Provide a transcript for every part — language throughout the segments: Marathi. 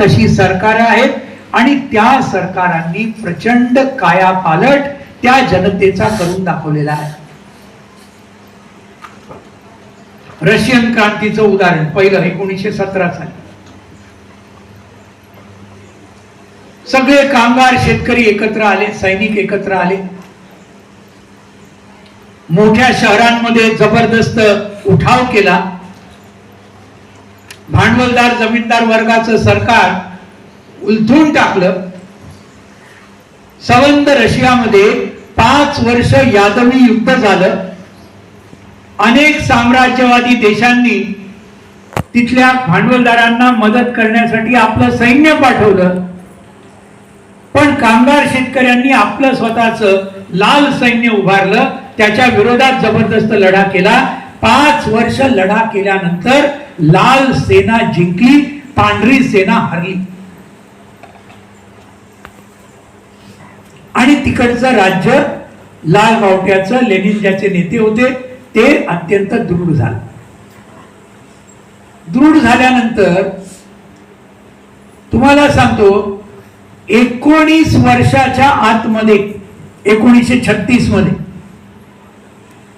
तशी सरकार आहेत आणि त्या सरकारांनी प्रचंड कायापालट त्या जनतेचा करून दाखवलेला आहे. रशियन क्रांतीचं उदाहरण पहिलं एकोणीसशे सतरा साली. सगळे कामगार शेतकरी एकत्र आले सैनिक एकत्र आले. मोठ्या शहरांमध्ये जबरदस्त उठाव केला. भांडवलदार जमीनदार वर्गाचं सरकार उलथून टाकलं. संबंध रशियामध्ये पाच वर्ष यादवी युद्ध झालं. अनेक साम्राज्यवादी देशांनी तिथल्या भांडवलदारांना मदत करण्यासाठी आपलं सैन्य पाठवलं. पण कामगार शेतकऱ्यांनी आपलं स्वतःच लाल सैन्य उभारलं. त्याच्या विरोधात जबरदस्त लढा केला. पाच वर्ष लढा केल्यानंतर लाल सेना जिंकली पांढरी सेना हरली. आणि तिकडचं राज्य लाल बावट्याचं लेनिन ज्याचे नेते होते ते अत्यंत दृढ झालं. दृढ झाल्यानंतर तुम्हाला सांगतो एकोणीस वर्षाच्या आतमध्ये एकोणीसशे छत्तीसमध्ये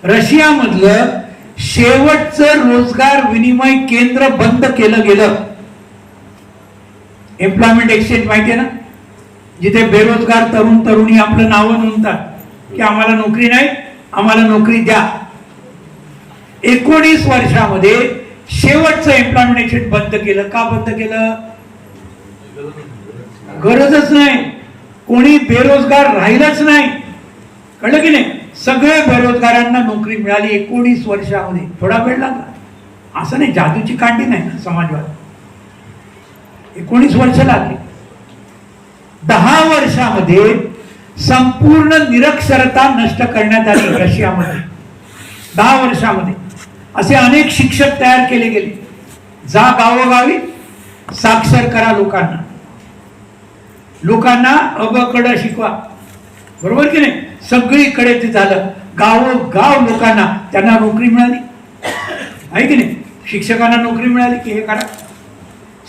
रशियामधलं शेवटचं रोजगार विनिमय केंद्र बंद केलं गेलं. एम्प्लॉयमेंट एक्सचेंज माहितीये ना? जिथे बेरोजगार तरुण तरुणी आपलं नावं नोंदतात की आम्हाला नोकरी नाही आम्हाला नोकरी द्या. एकोणीस वर्षामध्ये शेवटचं एम्प्लॉयमेंट एक्सचेंज बंद केलं. का बंद केलं? गरजच नाही. कोणी बेरोजगार राहिलंच नाही. कळलं की नाही? सगळे बेरोजगारांना नोकरी मिळाली एकोणीस वर्षामध्ये. थोडा वेळ लागला. असं नाही जादूची कांडी नाही ना समाजवाद. एकोणीस वर्ष लागली. दहा वर्षामध्ये संपूर्ण निरक्षरता नष्ट करण्यात आली रशियामध्ये. दहा वर्षामध्ये. असे अनेक शिक्षक तयार केले गेले. जा गावोगावी साक्षर करा लोकांना. लोकांना अबकड शिकवा. बरोबर की नाही? सगळीकडे ते झालं. गावोगाव लोकांना त्यांना नोकरी मिळाली. आहे की नाही? शिक्षकांना नोकरी मिळाली की हे करा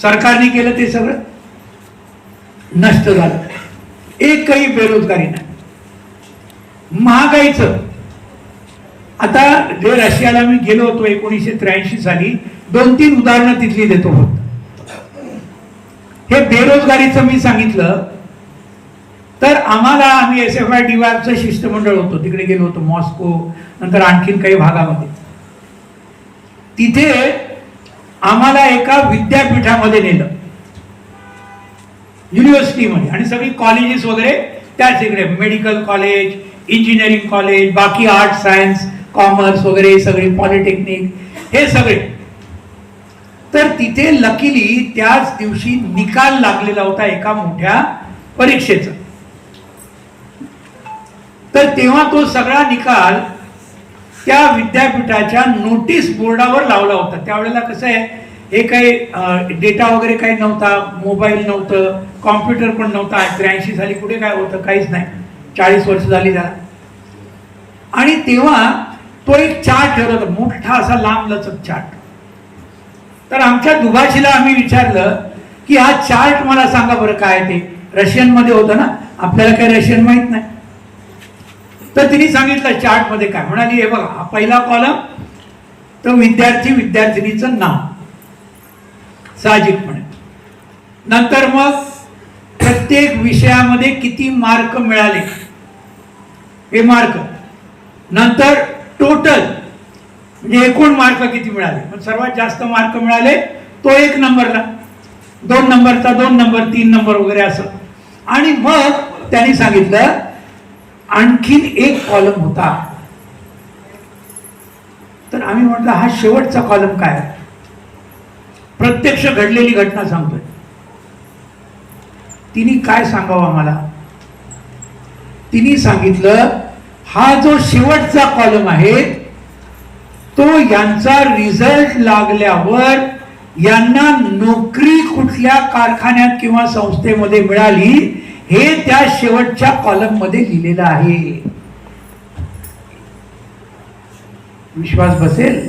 सरकारने केलं ते सगळं. नष्ट झालं. एकही बेरोजगारी नाही. महागाईचं. आता जे रशियाला मी गेलो होतो एकोणीसशे त्र्याऐंशी साली दोन तीन उदाहरणं तिथली देतो. हे बेरोजगारीचं मी सांगितलं. तर आम्हाला आम्ही एस एफ आय डी वायचं शिष्टमंडळ होतो. तिकडे गेलो होतो मॉस्को नंतर आणखीन काही भागामध्ये. तिथे आम्हाला एका विद्यापीठामध्ये नेलं. युनिव्हर्सिटीमध्ये आणि सगळी कॉलेजेस वगैरे त्याच इकडे. मेडिकल कॉलेज इंजिनिअरिंग कॉलेज बाकी आर्ट सायन्स कॉमर्स वगैरे सगळे पॉलिटेक्निक हे सगळे. तर तिथे लकीली त्याच दिवशी निकाल लागलेला होता एका मोठ्या परीक्षेचा. तर तेव्हा तो सगळा निकाल त्या विद्यापीठाच्या नोटीस बोर्डावर लावला होता. त्यावेळेला कसं आहे हे काही डेटा वगैरे काही नव्हता मोबाईल नव्हतं कॉम्प्युटर पण नव्हता. त्र्याऐंशी साली कुठे काय होतं काहीच नाही. चाळीस वर्ष झाली त्याला. आणि तेव्हा तो एक चार्ट ठेवला होता मोठा असा लांब लचक चार्ट. तर आमच्या दुभाषीला आम्ही विचारलं की हा चार्ट मला सांगा बरं काय ते? रशियनमध्ये होतं ना? आपल्याला काही रशियन माहीत नाही. तर तिने सांगितलं चार्टमध्ये काय म्हणाली हे बघा हा पहिला कॉलम तर विद्यार्थी विद्यार्थिनीचं नाव. साहजिकपणे. नंतर मग प्रत्येक विषयामध्ये किती मार्क मिळाले? हे मार्क नंतर टोटल म्हणजे एकूण मार्क किती मिळाले? पण सर्वात जास्त मार्क मिळाले तो एक नंबरला दोन नंबरचा दोन नंबर तीन नंबर वगैरे असं. आणि मग त्यांनी सांगितलं आणखीन एक कॉलम होता. तर आम्ही म्हटलं हा शेवटचा कॉलम काय? प्रत्यक्ष घडलेली घटना सांगतोय. तिने काय सांगावं आम्हाला? तिने सांगितलं हा जो शेवटचा कॉलम आहे तो यांचा रिझल्ट लागल्यावर यांना नोकरी कुठल्या कारखान्यात किंवा संस्थेमध्ये मिळाली हे त्या शेवटच्या कॉलममध्ये लिहिलेलं आहे. विश्वास बसेल?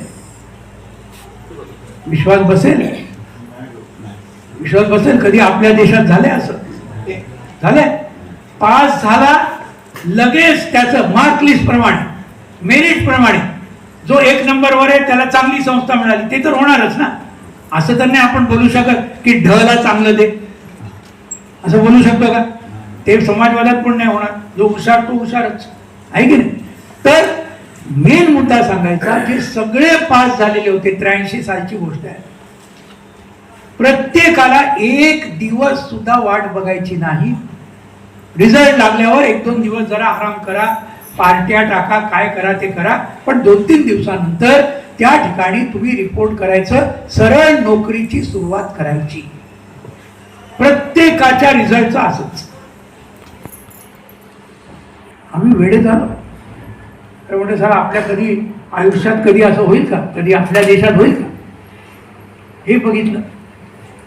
विश्वास बसेल? विश्वास बसेल? कधी आपल्या देशात झालंय असं? झालंय? पास झाला लगेच त्याचं मार्क लिस्ट प्रमाणे मेरिट प्रमाणे जो एक नंबरवर आहे त्याला चांगली संस्था मिळाली. ते तर होणारच ना? असं तर नाही आपण बोलू शकत की ढला चांगलं दे. असं बोलू शकतो का? ते समाजवादात पण नाही होणार. जो हुशार तो हुशारच. आहे की नाही? तर मेन मुद्दा सांगायचा की सगळे पास झालेले होते त्र्याऐंशी सालची गोष्ट आहे. प्रत्येकाला एक दिवस सुद्धा वाट बघायची नाही. रिझल्ट लागल्यावर एक दोन दिवस जरा आराम करा पार्ट्या टाका काय करा ते करा. पण दोन तीन दिवसानंतर त्या ठिकाणी तुम्ही रिपोर्ट करायचं सरळ नोकरीची सुरुवात करायची. प्रत्येकाच्या रिझल्टचं असंच. आम्ही वेळे झालो तर म्हणजे सर आपल्या कधी आयुष्यात कधी असं होईल का? कधी आपल्या देशात होईल का? हे बघितलं.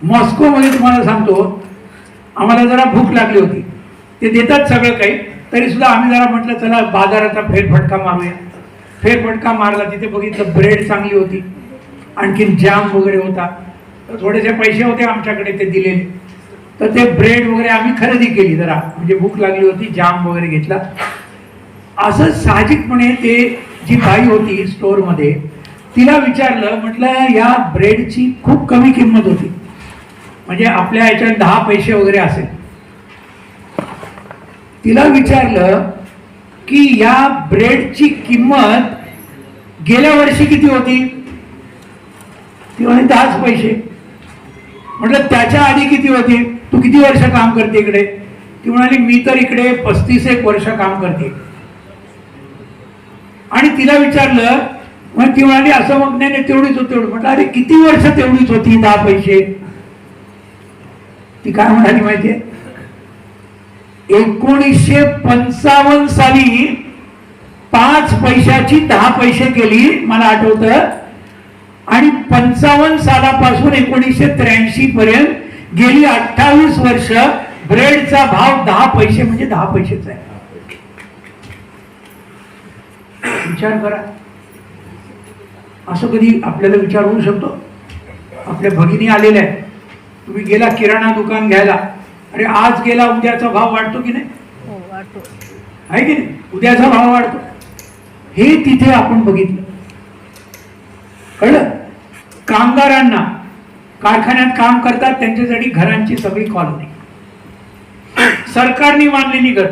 मॉस्कोमध्ये तुम्हाला सांगतो आम्हाला जरा भूक लागली होती. ते देतात सगळं काही तरीसुद्धा आम्ही जरा म्हटलं चला बाजाराचा फेरफटका मारूया. फेरफटका मारला तिथे बघितलं ब्रेड चांगली होती. आणखीन जाम वगैरे होता. तर थोडेसे पैसे होते आमच्याकडे ते दिलेले. तर ते ब्रेड वगैरे आम्ही खरेदी केली जरा. म्हणजे भूक लागली होती जाम वगैरे घेतला. असं साहजिकपणे ते जी बाई होती स्टोअरमध्ये तिला विचारलं म्हटलं या ब्रेडची खूप कमी किंमत होती. म्हणजे आपल्या याच्यात दहा पैसे वगैरे असेल. तिला विचारलं की या ब्रेडची किंमत गेल्या वर्षी किती होती? ती म्हणे दहाच पैसे. म्हटलं त्याच्या आधी किती होती? तू किती वर्ष काम करते इकडे? ती म्हणाली मी तर इकडे पस्तीस एक वर्ष काम करते. आणि तिला विचारलं मग ती म्हणाली असं मग नाही तेवढीच होती तेवढी म्हटलं अरे किती वर्ष तेवढीच होती दहा पैसे? ती काय म्हणाली माहितीये? एकोणीसशे पंचावन्न साली पाच पैशाची दहा पैसे केली मला आठवतं. आणि पंचावन्न सालापासून एकोणीसशे त्र्याऐंशी पर्यंत गेली अठ्ठावीस वर्ष ब्रेडचा भाव दहा पैसे म्हणजे दहा पैसेचा आहे. विचार करा. असं कधी आपल्याला विचार होऊ शकतो? आपल्या भगिनी आलेल्या आहेत. तुम्ही गेला किराणा दुकान घ्यायला. अरे आज गेला उद्याचा भाव वाढतो की नाही? हो आहे की नाही? उद्याचा भाव वाढतो. हे तिथे आपण बघितलं. कळलं? कामगारांना कारखान्यात काम करतात त्यांच्यासाठी घरांची सगळी कॉलनी सरकारने मानलेली घर.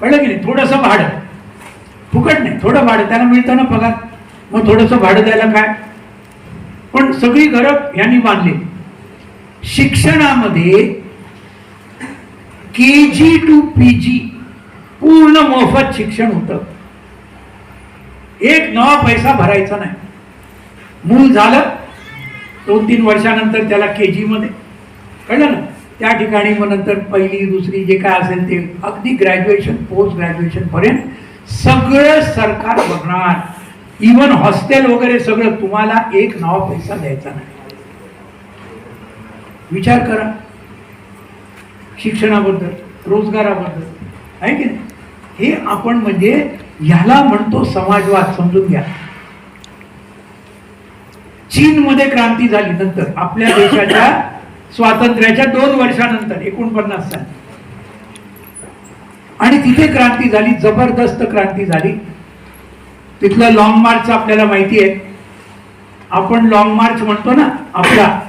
कळलं की नाही? थोडंसं भाडं. फुकट नाही थोडं भाडं. त्याला मिळतं ना पगार. मग थोडंसं भाडं द्यायला काय? पण सगळी घरं यांनी मानली शिक्षणामध्ये के जी टू पी जी पूर्ण मोफत शिक्षण होतं. एक नवा पैसा भरायचा नाही. मूल झालं दोन तीन वर्षानंतर त्याला के जी मध्ये कळलं ना? त्या ठिकाणी मग नंतर पहिली दुसरी जे काय असेल ते अगदी ग्रॅज्युएशन पोस्ट ग्रॅज्युएशनपर्यंत सगळं सरकार बघणार. इवन हॉस्टेल वगैरे सगळं तुम्हाला एक नवा पैसा द्यायचा नाही. विचार करा. शिक्षणाबद्दल रोजगाराबद्दल. आहे की नाही? हे आपण म्हणजे ह्याला म्हणतो समाजवाद समजून घ्या. चीनमध्ये क्रांती झाली नंतर आपल्या देशाच्या स्वातंत्र्याच्या दोन वर्षानंतर एकोणपन्नास साली. आणि तिथे क्रांती झाली जबरदस्त क्रांती झाली. तिथलं लॉंग मार्च आपल्याला माहिती आहे. आपण लॉंग मार्च म्हणतो ना आपला.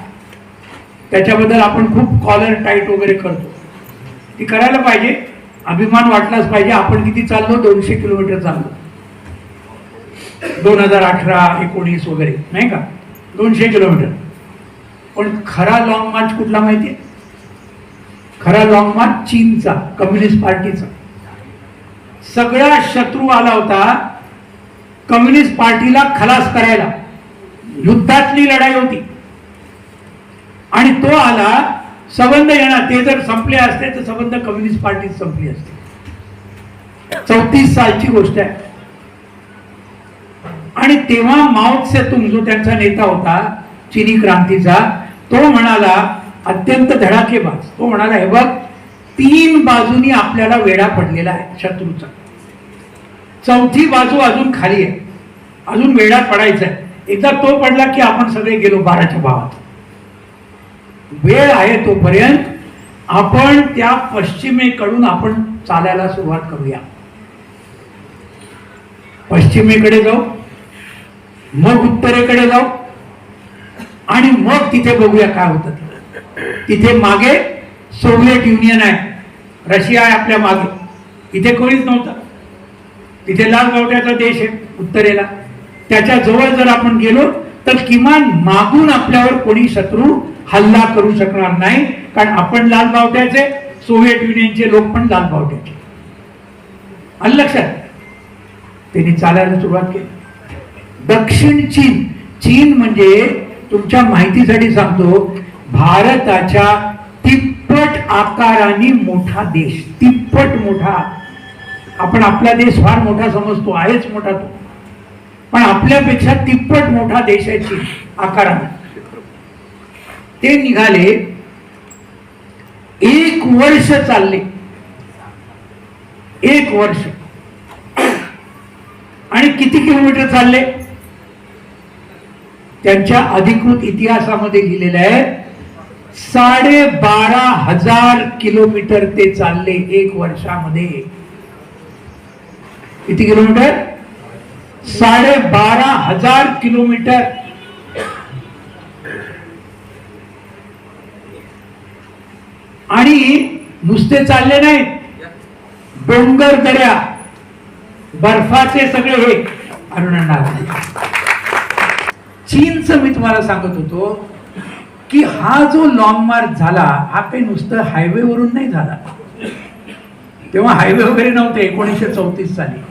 त्याच्याबद्दल आपण खूप कॉलर टाईट वगैरे करतो. ती करायला पाहिजे. अभिमान वाटलाच पाहिजे. आपण किती चाललो? दोनशे किलोमीटर चाललो. दोन हजार अठरा एकोणीस वगैरे. नाही का? दोनशे किलोमीटर. पण खरा लॉंग मार्च कुठला माहितीये? खरा लॉंग मार्च चीनचा कम्युनिस्ट पार्टीचा सगळा शत्रू आला होता कम्युनिस्ट पार्टीला खलास करायला. युद्धातली लढाई होती. आणि तो आला संबंध येणार ते जर संपले असते तर संबंध कम्युनिस्ट पार्टी संपली असते. चौतीस सालची गोष्ट आहे. आणि तेव्हा माओ तुंग जो त्यांचा नेता होता चिनी क्रांतीचा तो म्हणाला अत्यंत धडाकेबाज तो म्हणाला हे बघ तीन बाजूनी आपल्याला वेढा पडलेला आहे शत्रूचा. चौथी बाजू अजून खाली आहे. अजून वेढा पडायचा आहे. एकदा तो पडला की आपण सगळे गेलो बाराच्या भावात. वेळ आहे तोपर्यंत आपण त्या पश्चिमेकडून आपण चालायला सुरुवात करूया. पश्चिमेकडे जाऊ. मग उत्तरेकडे जाऊ आणि मग तिथे बघूया काय होतं तिथे मागे सोव्हिएट युनियन आहे. रशिया आहे आपल्या मागे. इथे कोणीच नव्हतं. तिथे लाल गावड्याचा देश आहे उत्तरेला. त्याच्याजवळ जर आपण गेलो तर किमान मागून आपल्यावर कोणी शत्रू हल्ला करू शकणार नाही कारण आपण लाल बावट्याचे सोव्हिएट युनियनचे लोक पण लाल बावट्याचे आणि लक्षात त्यांनी चालायला सुरुवात केली. दक्षिण चीन. चीन म्हणजे तुमच्या माहितीसाठी सांगतो भारताच्या तिप्पट आकाराने मोठा देश. तिप्पट मोठा. आपण आपला देश फार मोठा समजतो आहेच मोठा तो. पण आपल्यापेक्षा तिप्पट मोठा देश आहे चीन आकाराने. ते निघाले. एक वर्ष चालले. एक वर्ष. आणि किती किलोमीटर चालले? त्यांच्या अधिकृत इतिहासामध्ये लिहिलेलं आहे साडे बारा हजार किलोमीटर ते चालले एक वर्षामध्ये. किती किलोमीटर? साडे बारा हजार किलोमीटर. आणि नुसते चालले नाही डोंगर दऱ्या बर्फाचे सगळे हे अरुणांना चीनचं मी तुम्हाला सांगत होतो की हा जो लॉंग मार्च झाला हा काही नुसतं हायवेवरून नाही झाला. तेव्हा हायवे वगैरे नव्हते एकोणीसशे चौतीस साली.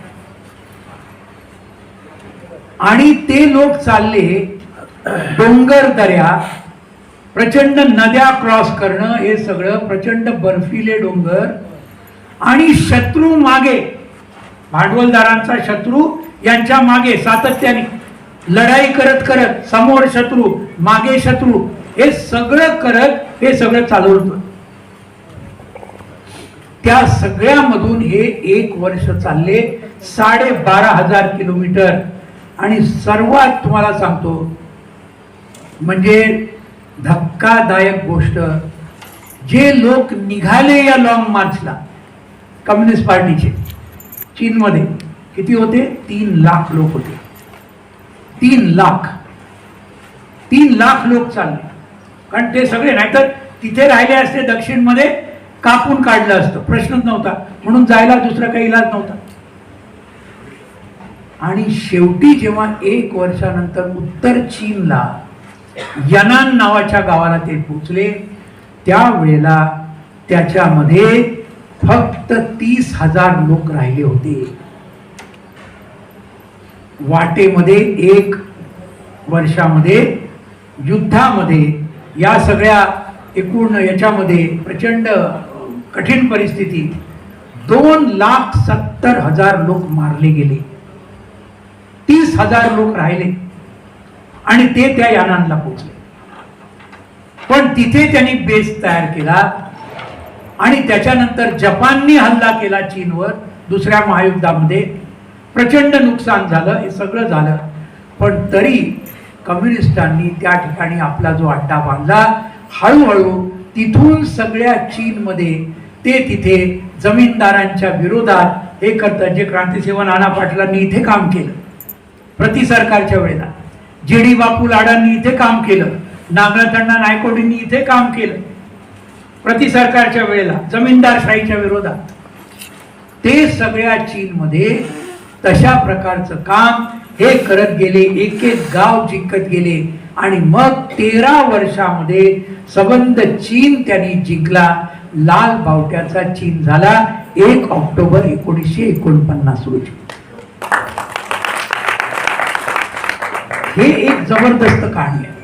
आणि ते लोक चालले डोंगर दऱ्या प्रचंड नद्या क्रॉस करणं हे सगळं प्रचंड बर्फिले डोंगर. आणि शत्रू मागे भांडवलदारांचा शत्रू यांच्या मागे सातत्याने. लढाई करत करत समोर शत्रू मागे शत्रू हे सगळं करत हे सगळं चालवलं होतं. त्या सगळ्यामधून हे एक वर्ष चालले साडे बारा हजार किलोमीटर. आणि सर्वात तुम्हाला सांगतो म्हणजे धक्कादायक गोष्ट जे लोक निघाले या लॉंग मार्चला कम्युनिस्ट पार्टीचे चीनमध्ये किती होते? तीन लाख लोक होते. तीन लाख. तीन लाख लोक चालले. कारण ते सगळे नाहीतर तिथे राहिले असते दक्षिणमध्ये कापून काढलं असतं. प्रश्नच नव्हता. म्हणून जायला दुसरा काही इलाज नव्हता. आणि शेवटी जेव्हा एक वर्षानंतर उत्तर चीनला यनान नावाच्या गावाला ते पोचले त्यावेळेला त्याच्यामध्ये फक्त तीस हजार लोक राहिले होते. वाटेमध्ये एक वर्षामध्ये युद्धामध्ये या सगळ्या एकूण याच्यामध्ये प्रचंड कठीण परिस्थिती दोन लाख सत्तर हजार लोक मारले गेले. तीस हजार लोक राहिले आणि ते त्या यानांना पोचले. पण तिथे त्यांनी बेस तयार केला आणि त्याच्यानंतर जपानने हल्ला केला चीनवर दुसऱ्या महायुद्धामध्ये. प्रचंड नुकसान झालं हे सगळं झालं. पण तरी कम्युनिस्टांनी त्या ठिकाणी आपला जो अड्डा बांधला हळूहळू तिथून सगळ्या चीनमध्ये ते तिथे जमीनदारांच्या विरोधात हे करतात जे क्रांतीसेवा नाना पाटलांनी इथे काम केलं प्रति सरकारच्या वेळेला. जे डी बापू लाडांनी इथे काम केलं नागनाथांना नायकोडींनी इथे काम केलं प्रति सरकारच्या वेळेला जमीनदारशाहीच्या विरोधात. ते सगळ्या चीनमध्ये तशा प्रकारचं काम हे करत गेले एक एक गाव जिंकत गेले. आणि मग तेरा वर्षामध्ये सबंध चीन त्यांनी जिंकला. लाल बावट्याचा चीन झाला. एक ऑक्टोबर एकोणीसशे एकोणपन्नास रोजी. हे एक जबरदस्त कहाणी आहे.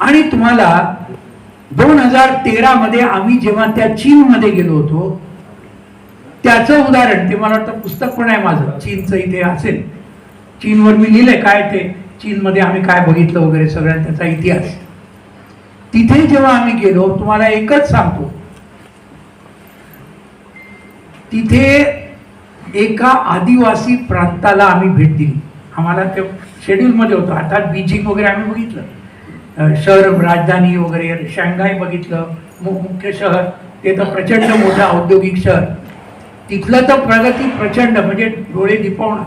आणि तुम्हाला दोन हजार तेरा मध्ये आम्ही जेव्हा त्या चीन मध्ये गेलो होतो त्याचं उदाहरण ते मला वाटतं पुस्तक पण आहे माझं. चीनचं इथे असेल. चीनवर मी लिहिलंय काय ते. चीनमध्ये आम्ही काय बघितलं वगैरे सगळ्या त्याचा इतिहास. तिथे जेव्हा आम्ही गेलो तुम्हाला एकच सांगतो. तिथे एका आदिवासी प्रांताला आम्ही भेट दिली. आम्हाला ते शेड्यूल मध्ये होतं. आता बीजिंग वगैरे आम्ही बघितलं. शहर राजधानी वगैरे शांघाय बघितलं. मुख्य शहर. ते तर प्रचंड मोठं औद्योगिक शहर. तिथलं तर प्रगती प्रचंड म्हणजे डोळे दिपवणं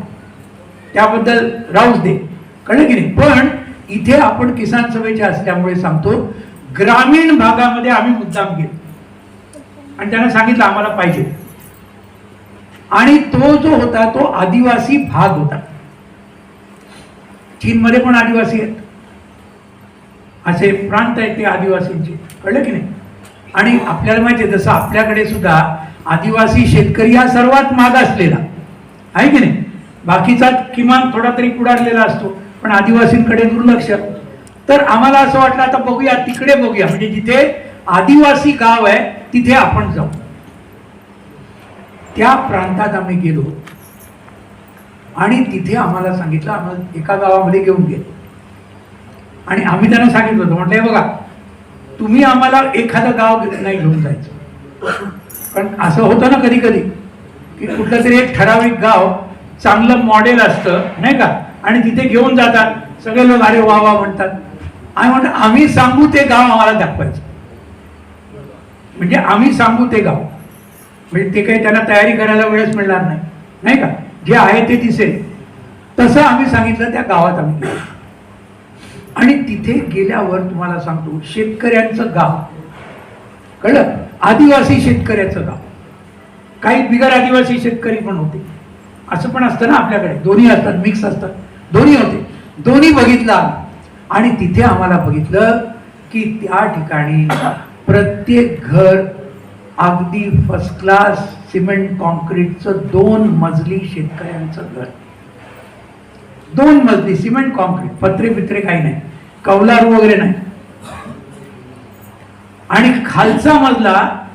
त्याबद्दल राहूच दे. कळलं की नाही? पण इथे आपण किसान सभेचे असल्यामुळे सांगतो ग्रामीण भागामध्ये आम्ही मुद्दाम गेलो. आणि त्यांना सांगितलं आम्हाला पाहिजे. आणि तो जो होता तो आदिवासी भाग होता. चीनमध्ये पण आदिवासी आहेत. असे प्रांत आहेत ते आदिवासींचे. कळलं की नाही? आणि आपल्याला माहिती आहे जसं आपल्याकडे सुद्धा आदिवासी शेतकरी हा सर्वात मागासलेला आहे की नाही? बाकीचा किमान थोडा तरी पुढारलेला असतो पण आदिवासींकडे दुर्लक्ष. तर आम्हाला असं वाटलं आता बघूया तिकडे बघूया. म्हणजे जिथे आदिवासी गाव आहे तिथे आपण जाऊ. त्या प्रांतात आम्ही गेलो. आणि तिथे आम्हाला सांगितलं आम्हाला एका गावामध्ये घेऊन गेलो. आणि आम्ही त्यांना सांगितलं होतं म्हटलं बघा तुम्ही आम्हाला एखादं गाव नाही घेऊन जायचं. कारण असं होतं ना कधी कधी की कुठलं तरी एक ठराविक गाव चांगलं मॉडेल असतं नाही का? आणि तिथे घेऊन जातात. सगळे लोक अरे वा वा म्हणतात. आणि म्हणतात आम्ही सांगू ते गाव आम्हाला दाखवायचं. म्हणजे आम्ही सांगू ते गाव. म्हणजे ते काही त्यांना तयारी करायला वेळच मिळणार नाही. नाही का? जे आहे ते दिसेल. तसं आम्ही सांगितलं त्या गावात आम्ही आणि तिथे गेल्यावर तुम्हाला सांगतो शेतकऱ्यांचं गाव. कळलं? आदिवासी शेतकऱ्याचं गाव. काही बिगर आदिवासी शेतकरी पण होते. असं पण असतं ना आपल्याकडे. दोन्ही असतात मिक्स असतात. दोन्ही होते. दोन्ही बघितलं आणि तिथे आम्हाला बघितलं की त्या ठिकाणी प्रत्येक घर अगदी फर्स्ट क्लास सिमेंट कॉन्क्रीटचं दोन मजली शेतकऱ्यांचं घर. दोन मजली सिमेंट कॉन्क्रीट पत्रे बित्रे काही नाही. कौलारू वगैरे नाही. आणि खालचा मजला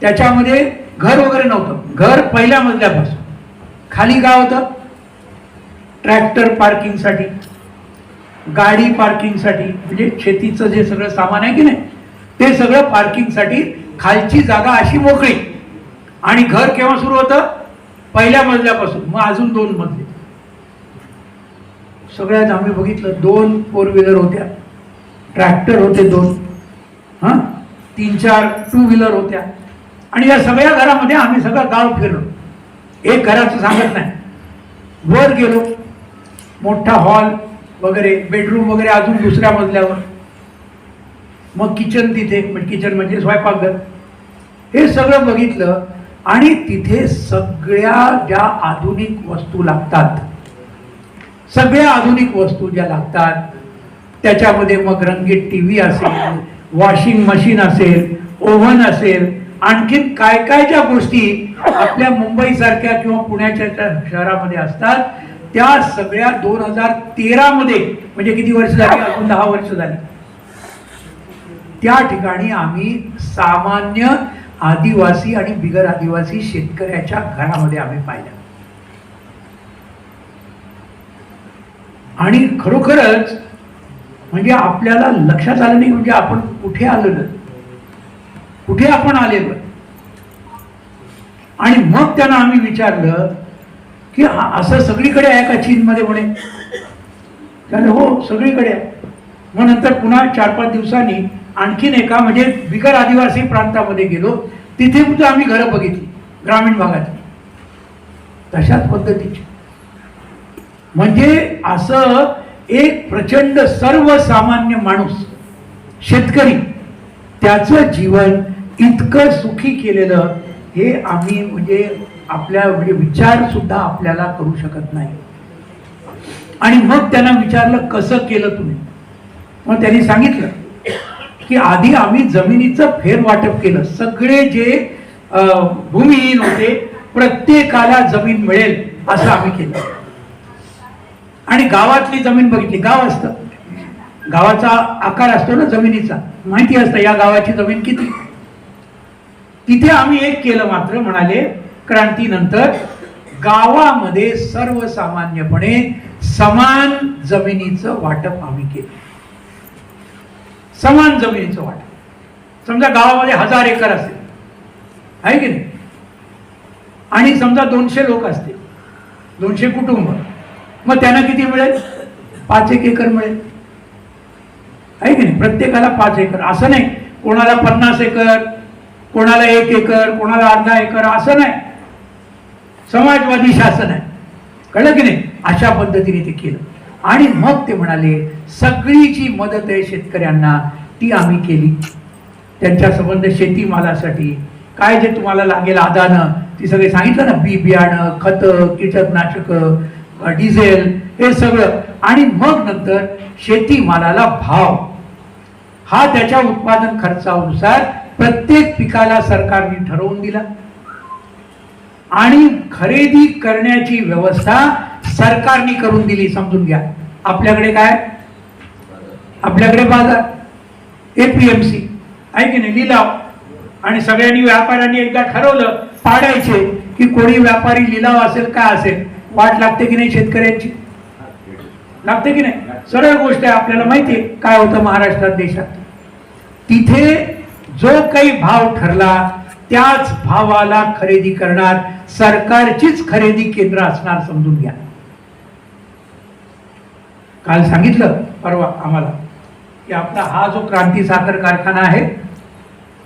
त्याच्यामध्ये घर वगैरे नव्हतं. घर पहिल्या मजल्यापासून. खाली काय होतं? ट्रॅक्टर पार्किंगसाठी गाडी पार्किंगसाठी म्हणजे शेतीचं जे सगळं सामान आहे की नाही ते सगळं पार्किंगसाठी खालची जागा अशी मोकळी. आणि घर केव्हा सुरू होतं? पहिल्या मजल्यापासून. मग अजून दोन मजले. सगळ्यात आम्ही बघितलं दोन फोर व्हीलर होत्या. ट्रॅक्टर होते दोन. हां? तीन चार टू व्हीलर होत्या. आणि या सगळ्या घरामध्ये आम्ही सगळं गाव फिरलो. एक घराचं सांगत नाही. वर गेलो. मोठा हॉल वगैरे बेडरूम वगैरे अजून दुसऱ्या मजल्यावर. मग किचन तिथे म्हणजे किचन म्हणजे स्वयंपाकघर. हे सगळं बघितलं आणि तिथे सगळ्या ज्या आधुनिक वस्तू लागतात सगळ्या आधुनिक वस्तू ज्या लागतात त्याच्यामध्ये मग रंगीत टी व्ही असेल वॉशिंग मशीन असेल ओव्हन असेल आणखीन काय काय ज्या गोष्टी आपल्या मुंबईसारख्या किंवा पुण्याच्या शहरामध्ये असतात त्या सगळ्या दोन हजार तेरा मध्ये म्हणजे किती वर्ष झाली? अजून दहा वर्ष झाली. त्या ठिकाणी आम्ही सामान्य आदिवासी आणि बिगर आदिवासी शेतकऱ्याच्या घरामध्ये आम्ही पाहिलं. आणि खरोखरच म्हणजे आपल्याला लक्षात आलं नाही म्हणजे आपण कुठे आलेलो कुठे आपण आलेलो आणि मग त्यांना आम्ही विचारलं की असं सगळीकडे आहे का चीनमध्ये म्हणे? त्याने हो सगळीकडे आहे. मग नंतर पुन्हा चार पाच दिवसांनी आणखीन एका म्हणजे बिगर आदिवासी प्रांतामध्ये गेलो. तिथे सुद्धा आम्ही घरं बघितली ग्रामीण भागातली. तशाच पद्धतीची. म्हणजे असं एक प्रचंड सर्वसामान्य माणूस शेतकरी त्याचं जीवन इतकं सुखी केलेलं हे आम्ही म्हणजे आपल्या म्हणजे विचार सुद्धा आपल्याला करू शकत नाही. आणि मग त्यांना विचारलं कसं केलं तुम्ही? मग त्यांनी सांगितलं की आधी आम्ही जमिनीचं फेरवाटप केलं. सगळे जे भूमिहीन होते प्रत्येकाला जमीन मिळेल असं आम्ही केलं. आणि गावातली जमीन बघितली गाव असतं. गावाचा आकार असतो ना जमिनीचा. माहिती असतं या गावाची जमीन किती. तिथे आम्ही एक केलं मात्र म्हणाले क्रांतीनंतर गावामध्ये सर्वसामान्यपणे समान जमिनीचं वाटप आम्ही केलं. समान जमिनीचं वाटप. समजा गावामध्ये हजार एकर असेल. आहे की नाही? आणि समजा दोनशे लोक असतील. दोनशे कुटुंब. मग त्यांना किती मिळेल? पाच एक एकर मिळेल. आहे की नाही? प्रत्येकाला पाच एकर. असं नाही. कोणाला पन्नास एकर कोणाला एक एकर कोणाला अर्धा एकर असं नाही. समाजवादी शासन आहे. कळलं की नाही? अशा पद्धतीने ते केलं. आणि मग ते म्हणाले सगळी जी मदत आहे शेतकऱ्यांना. ती आम्ही केली. त्यांच्या संबंध शेतीमालासाठी. काय जे तुम्हाला लागेल आदानं ती सगळे सांगितलं ना? बी बियाणं खतं कीटकनाशकं डिझेल हे सगळं. आणि मग नंतर शेतीमालाला भाव. हा त्याच्या उत्पादन खर्चानुसार प्रत्येक पिकाला सरकारने ठरवून दिला. आणि खरेदी करण्याची व्यवस्था सरकारने करून दिली समजून घ्या. आपल्याकडे काय? आपल्याकडे बाजार. एपीएमसी आहे की नाही? लिलाव. आणि सगळ्यांनी व्यापाऱ्यांनी एकदा ठरवलं पाडायचे की कोणी व्यापारी लिलाव असेल काय असेल. वाट लागते की नाही शेतकऱ्यांची? लागते की नाही? सरळ गोष्ट आहे आपल्याला माहिती आहे काय होतं महाराष्ट्रात देशात. तिथे जो काही भाव ठरला त्याच भावाला खरेदी करणार सरकारचीच खरेदी केंद्र असणार समजून घ्या. काल सांगितलं परवा आम्हाला की आपला हा जो क्रांती साखर कारखाना आहे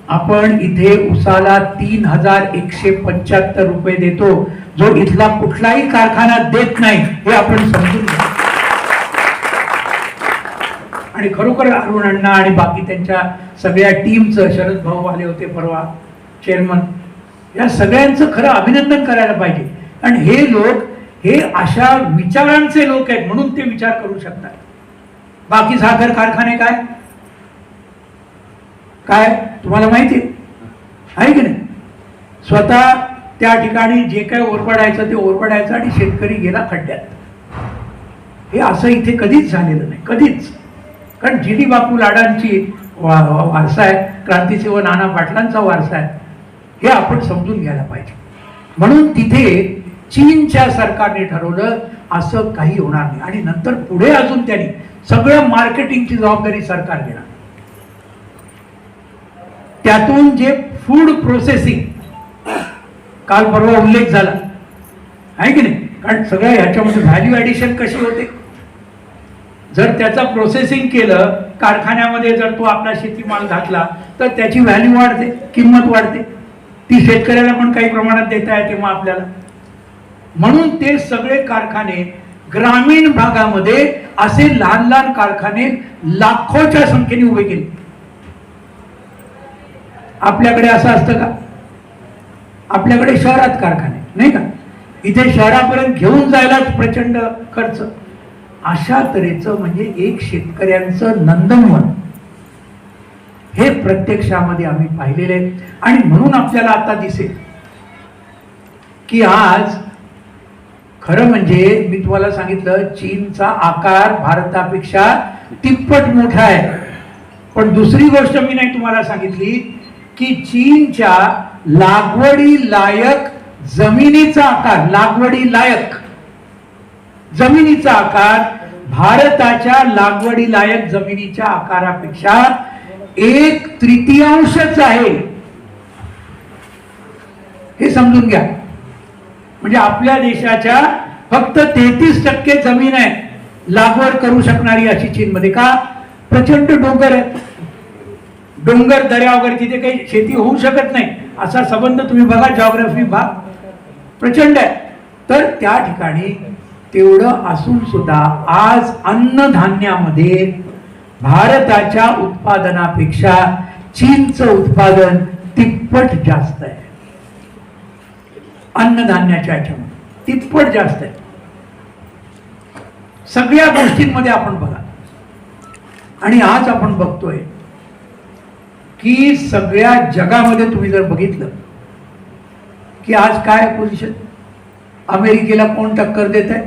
आपण इथे उसाला तीन हजार एकशे पंच्याहत्तर रुपये देतो जो इथला कुठलाही कारखाना देत नाही हे आपण समजून घ्या. आणि खरोखर अरुण अण्णा आणि बाकी त्यांच्या सगळ्या टीमचं शरद भाऊ आले होते परवा चेअरमन या सगळ्यांचं खरं अभिनंदन करायला पाहिजे. कारण हे लोक हे अशा विचारांचे लोक आहेत म्हणून ते विचार करू शकतात. बाकी साखर कारखाने काय? काय? तुम्हाला माहिती आहे? आहे की नाही? स्वतः त्या ठिकाणी जे काय ओरपडायचं ते ओरपडायचं आणि शेतकरी गेला खड्ड्यात. हे असं इथे कधीच झालेलं नाही कधीच. कारण जी डी बापू लाडांची वा- वा- वारसा आहे क्रांतीसेवा नाना पाटलांचा वारसा आहे हे आपण समजून घ्यायला पाहिजे. म्हणून तिथे चीनच्या सरकारने ठरवलं असं काही होणार नाही. आणि नंतर पुढे अजून त्यांनी सगळं मार्केटिंगची जबाबदारी सरकार घेणार. त्यातून जे फूड प्रोसेसिंग काल परवा उल्लेख झाला. आहे की नाही? कारण सगळ्या ह्याच्यामध्ये व्हॅल्यू ॲडिशन कशी होते? जर त्याचं प्रोसेसिंग केलं कारखान्यामध्ये जर तो आपला शेतीमाल घातला तर त्याची व्हॅल्यू वाढते किंमत वाढते. ती शेतकऱ्याला पण काही प्रमाणात देता येते मग आपल्याला. म्हणून ते सगळे कारखाने ग्रामीण भागामध्ये असे लहान लहान कारखाने लाखोच्या संख्येने उभे केले. आपल्याकडे असं असतं का? आपल्याकडे शहरात कारखाने नाही का? इथे शहरापर्यंत घेऊन जायलाच प्रचंड खर्च. अशा तऱ्हेचं म्हणजे एक शेतकऱ्यांचं नंदनवन. हे प्रत्यक्षामध्ये आम्ही पाहिलेले आहे. आणि म्हणून आपल्याला आता दिसेल की आज खरं म्हणजे मी तुम्हाला सांगितलं चीनचा आकार भारतापेक्षा तिप्पट मोठा आहे. पण दुसरी गोष्ट मी नाही तुम्हाला सांगितली की चीनच्या लागवडी लायक जमिनीचा आकार लागवडी लायक. जमिनीचा आकार भारताच्या लागवडी लायक जमिनीच्या आकारापेक्षा एक तृतीयांशच आहे. हे समजून घ्या. म्हणजे आपल्या देशाच्या फक्त तेहतीस टक्के जमीन आहे. लागवड करू शकणारी अशी चीनमध्ये का? प्रचंड डोंगर आहे. डोंगर दऱ्या वगैरे तिथे काही शेती होऊ शकत नाही. असा संबंध तुम्ही बघा जॉग्राफी भाग प्रचंड आहे. तर त्या ठिकाणी तेवढं असून सुद्धा आज अन्नधान्यामध्ये भारताच्या उत्पादनापेक्षा चीनचं उत्पादन तिप्पट जास्त आहे. अन्नधान्याच्या ह्याच्यामध्ये तिप्पट जास्त आहे. सगळ्या गोष्टींमध्ये आपण बघा. आणि आज आपण बघतोय की सगळ्या जगामध्ये तुम्ही जर बघितलं की आज काय पोझिशन अमेरिकेला कोण टक्कर देत आहे?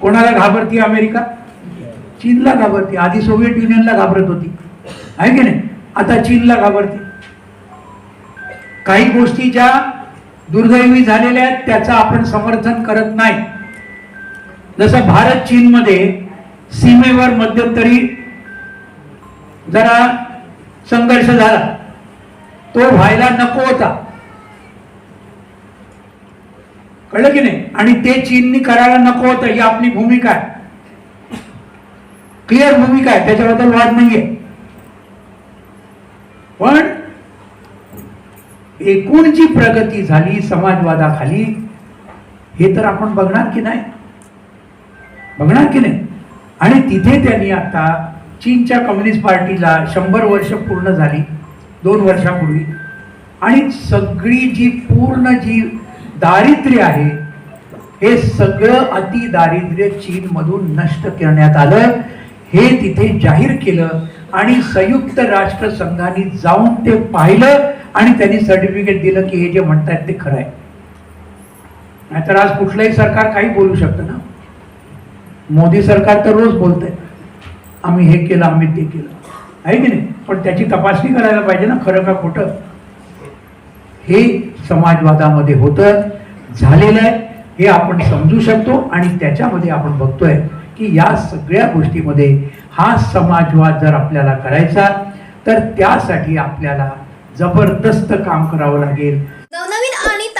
कोणाला घाबरती अमेरिका? चीनला घाबरती. आधी सोव्हिएट युनियनला घाबरत होती. आहे की नाही? आता चीनला घाबरती. काही गोष्टी ज्या दुर्दैवी झालेल्या आहेत त्याचं आपण समर्थन करत नाही. जसं भारत चीनमध्ये सीमेवर मध्यंतरी जरा संघर्ष झाला. तो व्हायला नको होता. कळलं की नाही? आणि ते चीननी करायला नको होतं. ही आपली भूमिका आहे. क्लिअर भूमिका आहे. त्याच्याबद्दल वाद नाहीये. पण एकूण जी प्रगती झाली समाजवादाखाली हे तर आपण बघणार की नाही? बघणार की नाही? आणि तिथे त्यांनी आता चीनच्या कम्युनिस्ट पार्टीला शंभर वर्ष पूर्ण झाली दोन वर्षापूर्वी. आणि सगळी जी पूर्ण जी दारिद्र्य आहे हे सगळं अति दारिद्र्य चीनमधून नष्ट करण्यात आलं. हे तिथे जाहीर केलं आणि संयुक्त राष्ट्रसंघाने जाऊन ते पाहिलं आणि त्यांनी सर्टिफिकेट दिलं की हे जे म्हणतायत ते खरं आहे. नाहीतर आज कुठलंही सरकार काही बोलू शकतं ना? मोदी सरकार तर रोज बोलतंय. आम्ही हे केलं आम्ही ते केलं. आहे की नाही? पण त्याची तपासणी करायला पाहिजे ना खरं का खोटं? हे समाजवादामध्ये होतं झालेलं आहे. हे आपण समजू शकतो आणि त्याच्यामध्ये आपण बघतोय की या सगळ्या गोष्टीमध्ये हा समाजवाद जर आपल्याला करायचा तर त्यासाठी आपल्याला जबरदस्त काम करावं लागेल.